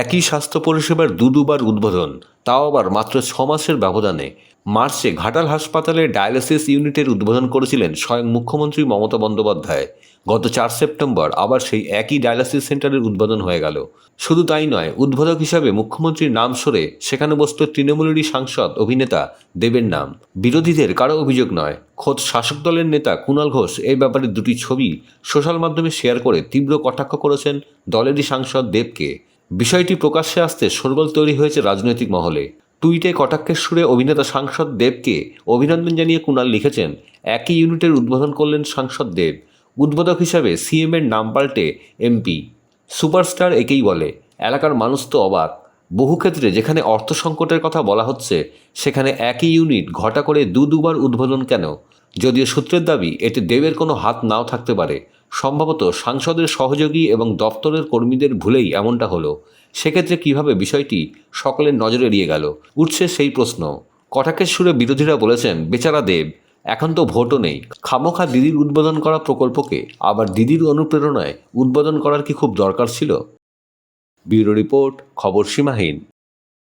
একই স্বাস্থ্য পরিষেবার দু দুবার উদ্বোধন, তাও আবার মাত্র ছ মাসের ব্যবধানে। মার্চে ঘাটাল হাসপাতালে ডায়ালিসিস ইউনিটের উদ্বোধন করেছিলেন স্বয়ং মুখ্যমন্ত্রী মমতা বন্দ্যোপাধ্যায়। গত চার সেপ্টেম্বর আবার সেই একই ডায়ালিসিস সেন্টারের উদ্বোধন হয়ে গেল। শুধু তাই নয়, উদ্বোধক হিসাবে মুখ্যমন্ত্রীর নাম সরে সেখানে বসত তৃণমূলেরই সাংসদ, অভিনেতা দেবের নাম। বিরোধীদের কারও অভিযোগ নয়। খোদ শাসক দলের নেতা কুণাল ঘোষ এই ব্যাপারে দুটি ছবি সোশ্যাল মাধ্যমে শেয়ার করে তীব্র কটাক্ষ করেছেন দলেরই সাংসদ দেবকে। বিষয়টি প্রকাশ্যে আসতে শোরগোল তৈরি হয়েছে রাজনৈতিক মহলে। টুইটে কটাক্ষের সুরে অভিনেতা সাংসদ দেবকে অভিনন্দন জানিয়ে কুণাল লিখেছেন, একই ইউনিটের উদ্বোধন করলেন সাংসদ দেব। উদ্বোধক হিসাবে সিএম এর নাম পাল্টে এমপি সুপারস্টার একেই বলে, এলাকার মানুষ তো অবাক। বহু ক্ষেত্রে যেখানে অর্থ সংকটের কথা বলা হচ্ছে, সেখানে একই ইউনিট ঘটা করে দু দুবার উদ্বোধন কেন? যদিও সূত্রের দাবি, এতে দেবের কোনো হাত নাও থাকতে পারে। সম্ভবত সাংসদের সহযোগী এবং দপ্তরের কর্মীদের ভুলেই এমনটা হলো। সেক্ষেত্রে কীভাবে বিষয়টি সকলের নজর এড়িয়ে গেল? উঠছে সেই প্রশ্ন। কটাকের সুরে বিরোধীরা বলেছেন, বেচারা দেব, এখন তো ভোটও নেই। খামোখা দিদির উদ্বোধন করা প্রকল্পকে আবার দিদির অনুপ্রেরণায় উদ্বোধন করার কি খুব দরকার ছিল? ব্যুরো রিপোর্ট, খবর সীমাহীন।